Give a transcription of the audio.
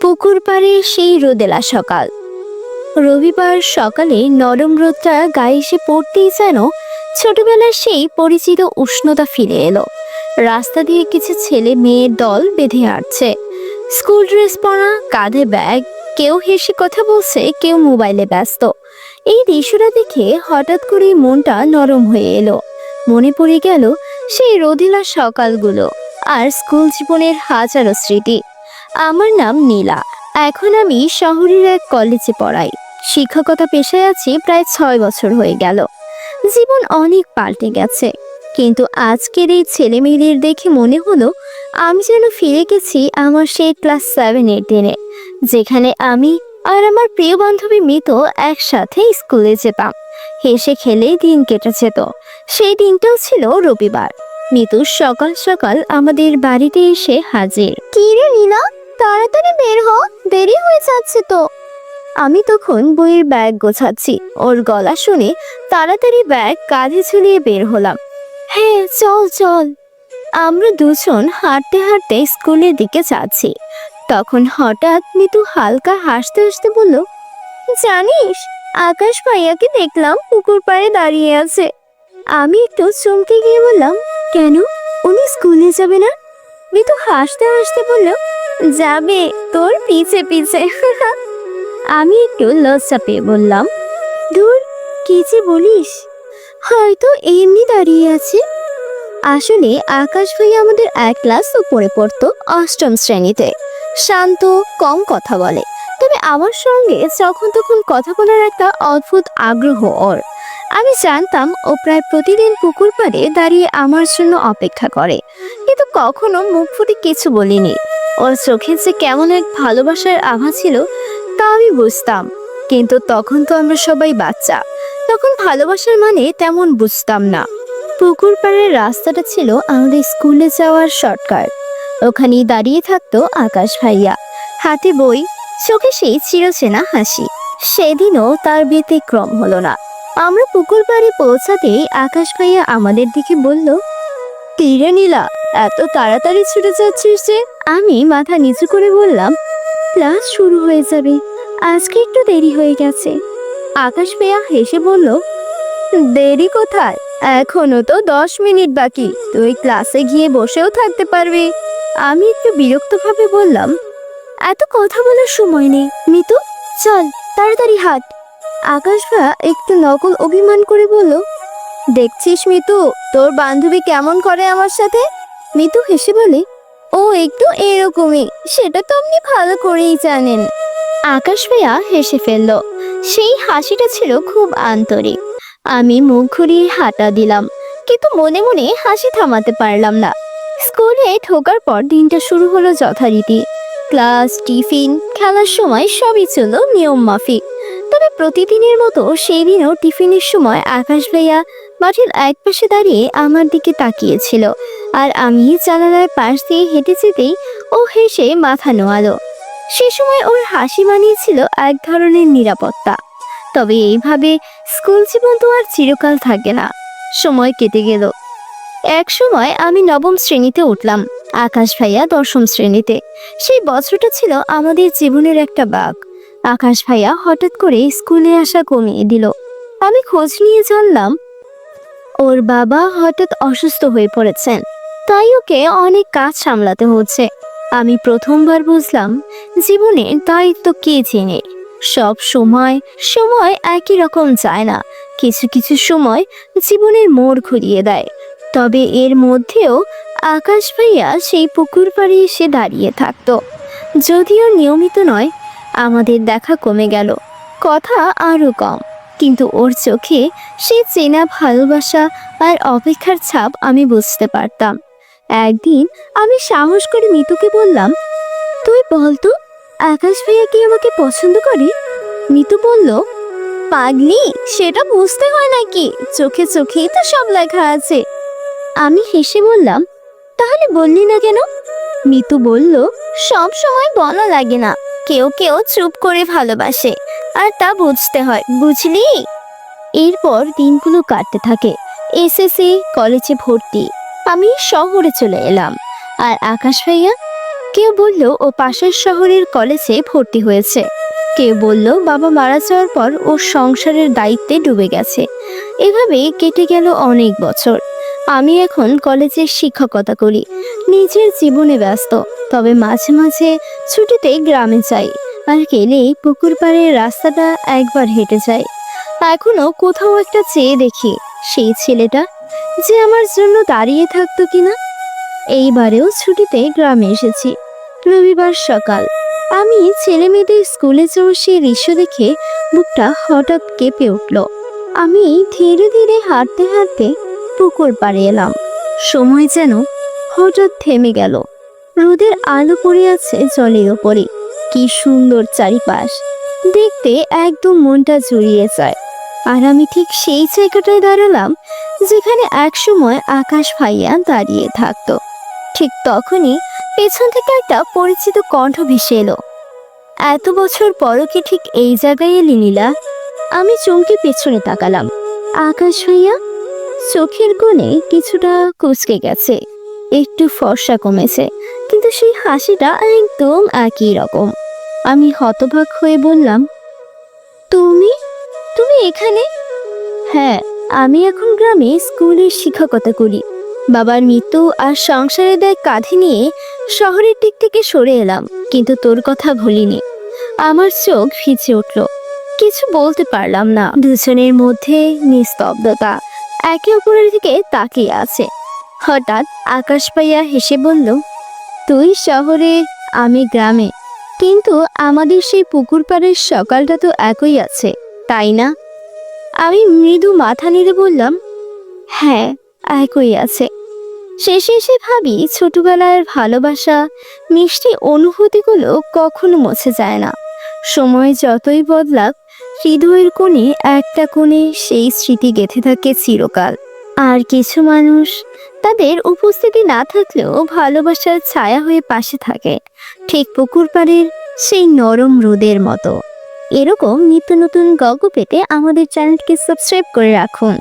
পুকুর পাড়ে সেই রোদেলা সকাল। রবিবার সকালে নরম রোদটা গায়ে এসে পড়তেই যেন ছোটবেলার সেই পরিচিত উষ্ণতা ফিরে এলো। রাস্তা দিয়ে কিছু ছেলে মেয়ের দল বেঁধে হাঁটছে। স্কুল ড্রেস পরা, কাঁধে ব্যাগ, কেউ হেসে কথা বলছে, কেউ মোবাইলে ব্যস্ত। এই দৃশ্যটা দেখে হঠাৎ করেই মনটা নরম হয়ে এলো। মনে পড়ে গেল সেই রোদিলা সকালগুলো আর স্কুল জীবনের হাজারো স্মৃতি। আমার নাম নীলা। এখন আমি শহরের এক কলেজে পড়াই। শিক্ষকতা পেশায় আছি প্রায় ছয় বছর হয়ে গেল। জীবন অনেক পাল্টে গেছে। কিন্তু আজকের এই ছেলে মেয়েদের দেখে মনে হলো, আমি যেন ফিরে গেছি আমার সেই ক্লাস সেভেনের দিনে, যেখানে আমি আর আমার প্রিয় বান্ধবী মিত একসাথে স্কুলে যেতাম। হেসে খেলেই দিন কেটে যেত। সেই দিনটাও ছিল রবিবার। মিতু সকাল সকাল আমাদের বাড়িতে এসে হাজির। কি রে নীলা? তাড়াতাড়ি বের হ, দেরি হয়ে যাচ্ছে তো। আমি তখন বইয়ের ব্যাগ গোছাচ্ছি। ওর গলা শুনে তাড়াতাড়ি ব্যাগ কাঁধে ঝুলিয়ে বের হলাম। হ্যাঁ চল চল। আমরা দুজন হাঁটতে হাঁটতে স্কুলের দিকে যাচ্ছি। তখন হঠাৎ মিতু হালকা হাসতে হাসতে বলল, জানিস, আকাশ ভাইয়াকে দেখলাম পুকুর পাড়ে দাঁড়িয়ে আছে। আমি একটু চমকে গিয়ে বললাম, কেন? উনি স্কুলে যাবে না? মিতু হাসতে হাসতে বলল যাবে, তোর পিছে পিছে। আমি একটু লজ্জা পেয়ে বললাম দূর কি যে বলিস? হয়তো এমনি দাঁড়িয়ে আছে। আসলে আকাশ ভাই আমাদের এক ক্লাস উপরে পড়তো অষ্টম শ্রেণীতে। শান্ত, কম কথা বলে। তবে আমার সঙ্গে যখন তখন কথা বলার একটা অদ্ভুত আগ্রহ ওর। আমি জানতাম ও প্রায় প্রতিদিন পুকুর পাড়ে দাঁড়িয়ে আমার জন্য অপেক্ষা করে। কিন্তু কখনো মুখ ফুটে কিছু বলিনি। ওর চোখে যে কেমন এক ভালোবাসার আভা ছিল, তা আমি বুঝতাম। কিন্তু তখন তো আমরা সবাই বাচ্চা। তখন ভালোবাসার মানে তেমন বুঝতাম না। পুকুর পাড়ের রাস্তাটা ছিল আমাদের স্কুলে যাওয়ার শর্টকাট। ওখানেই দাঁড়িয়ে থাকতো আকাশ ভাইয়া। হাতে বই, চোখে সেই চিরচেনা হাসি। সেদিনও তার ব্যতিক্রম হলো না। আমরা পুকুর পাড়ে পৌঁছাতেই আকাশ ভাইয়া আমাদের দিকে বলল তীরে নীলা, এত তাড়াতাড়ি ছুটে যাচ্ছিস যে? আমি মাথা নিচু করে বললাম, ক্লাস শুরু হয়ে যাবে, আজকে একটু দেরি হয়ে গেছে। আকাশ ভাইয়া হেসে বলল, দেরি কোথায়? এখনও তো দশ মিনিট বাকি, তুই ক্লাসে গিয়ে বসেও থাকতে পারবি। আমি একটু বিরক্তভাবে বললাম, এত কথা বলার সময় নেই, মিতু, চল, তাড়াতাড়ি হাট। আকাশ ভাইয়া একটু নকল অভিমান করে বলল, দেখছিস মিতু, তোর বান্ধবী কেমন করে আমার সাথে? মিতু হেসে বলে, ও একটু এরকমই, সেটা তো আপনি ভালো করেই জানেন। আকাশ ভাইয়া হেসে ফেলল, সেই হাসিটা ছিল খুব আন্তরিক। আমি মুখ ঘুরিয়ে হাঁটা দিলাম, কিন্তু মনে মনে হাসি থামাতে পারলাম না। স্কুলে ঢোকার পর দিনটা শুরু হলো যথারীতি। ক্লাস, টিফিন, খেলার সময় সবই ছিল নিয়ম মাফিক। প্রতিদিনের মতো সেই দিনও টিফিনের সময় আকাশ ভাইয়া মাঠের এক পাশে দাঁড়িয়ে আমার দিকে তাকিয়েছিল। আর আমি জানালার পাশ দিয়ে হেঁটে যেতেই ও হেসে মাথা নোয়ালো। সে সময় ওর হাসি মানিয়েছিল এক ধরনের নিরাপত্তা। তবে এইভাবে স্কুল জীবন তো আর চিরকাল থাকে না। সময় কেটে গেল। এক সময় আমি নবম শ্রেণীতে উঠলাম, আকাশ ভাইয়া দশম শ্রেণীতে। সেই বছরটা ছিল আমাদের জীবনের একটা বাঘ। আকাশ ভাইয়া হঠাৎ করে স্কুলে আসা কমিয়ে দিল। আমি খোঁজ নিয়ে জানলাম, ওর বাবা হঠাৎ অসুস্থ হয়ে পড়েছেন। তাই ওকে অনেক কাজ সামলাতে হচ্ছে। আমি প্রথমবার বুঝলাম জীবনের দায়িত্ব কে চেনে। সব সময় সময় একই রকম যায় না। কিছু কিছু সময় জীবনের মোড় ঘুরিয়ে দেয়। তবে এর মধ্যেও আকাশ ভাইয়া সেই পুকুর পাড়ে এসে দাঁড়িয়ে থাকতো। যদিও নিয়মিত নয় আমাদের দেখা কমে গেল। কথা আরও কম। কিন্তু ওর চোখে সে চেনা ভালোবাসা আর অপেক্ষার ছাপ আমি বুঝতে পারতাম। একদিন আমি সাহস করে মিতুকে বললাম, তুই বলতো আকাশ ভাইয়া কি আমাকে পছন্দ করে? মিতু বলল, পাগলি, সেটা বুঝতে হয় নাকি? চোখে চোখেই তো সব লেখা আছে। আমি হেসে বললাম, তাহলে বললি না কেন? মিতু বলল, সব সময় বলা লাগে না। কেউ কেউ চুপ করে ভালোবাসে, আর তা বুঝতে হয়, বুঝলি? এরপর দিনগুলো কাটতে থাকে। এসএসসি, কলেজে ভর্তি। আমি শহরে চলে এলাম। আর আকাশ ভাইয়া? কেউ বলল, ও পাশের শহরের কলেজে ভর্তি হয়েছে। কেউ বলল, বাবা মারা যাওয়ার পর ও সংসারের দায়িত্বে ডুবে গেছে। এভাবে কেটে গেল অনেক বছর। আমি এখন কলেজে শিক্ষকতা করি। নিজের জীবনে ব্যস্ত, তবে মাঝে মাঝে ছুটিতে গ্রামে যাই আর গেলেই পুকুর পাড়ের রাস্তাটা একবার হেঁটে যাই। এখনও কোথাও একটা চেয়ে দেখি সেই ছেলেটা যে আমার জন্য দাঁড়িয়ে থাকতো কিনা। এইবারেও ছুটিতে গ্রামে এসেছি। রবিবার সকাল। আমি ছেলে মেয়েদের স্কুলে যাওয়ার সেই দৃশ্য দেখে বুকটা হঠাৎ কেঁপে উঠল। আমি ধীরে ধীরে হাঁটতে হাঁটতে পুকুর পাড়ে এলাম। সময় যেন হঠাৎ থেমে গেল। রোদের আলো পড়ে আছে জলের ওপরে। কি সুন্দর চারিপাশ। দেখতে একদম মনটা জুড়িয়ে যায়। আর আমি ঠিক সেই জায়গাটায় দাঁড়ালাম যেখানে একসময় আকাশ ভাইয়া দাঁড়িয়ে থাকতো। ঠিক তখনই পেছন থেকে একটা পরিচিত কণ্ঠ ভেসে এলো। এত বছর পরও কি ঠিক এই জায়গায় এলি নীলা? আমি চমকে পেছনে তাকালাম। আকাশ ভাইয়া? চোখের কোণে কিছুটা কুচকে গেছে। একটু ফর্সা কমেছে, কিন্তু সেই হাসিটা একদম একই রকম। আমি হতবাক হয়ে বললাম, তুমি? তুমি এখানে? হ্যাঁ আমি এখন গ্রামে স্কুলের শিক্ষকতা করি। বাবার মৃত্যু আর সংসারের দায় কাঁধে নিয়ে শহরের দিক থেকে সরে এলাম, কিন্তু তোর কথা ভুলিনি। আমার চোখ ভিজে উঠল। কিছু বলতে পারলাম না। দুজনের মধ্যে নিস্তব্ধতা একে অপরের দিকে তাকিয়ে আছে। হঠাৎ আকাশ পাইয়া হেসে বলল, তুই শহরে, আমি গ্রামে। কিন্তু আমাদের সেই পুকুর পাড়ের সকালটা তো একই আছে, তাই না? আমি মৃদু মাথা নেড়ে বললাম হ্যাঁ একই আছে। শেষে এসে ভাবি ছোটবেলার ভালোবাসা, মিষ্টি অনুভূতিগুলো কখনো মুছে যায় না। সময় যতই বদলাক হৃদয়ের কোণে একটা কোণে সেই স্মৃতি গেঁথে থাকে চিরকাল। আর কিছু মানুষ তাদের উপস্থিতি না থাকলেও ভালোবাসার ছায়া হয়ে পাশে থাকে, ঠিক পুকুর পাড়ের সেই নরম রোদের মতো। এরকম নিত্য নতুন গল্প পেতে আমাদের চ্যানেলকে সাবস্ক্রাইব করে রাখুন।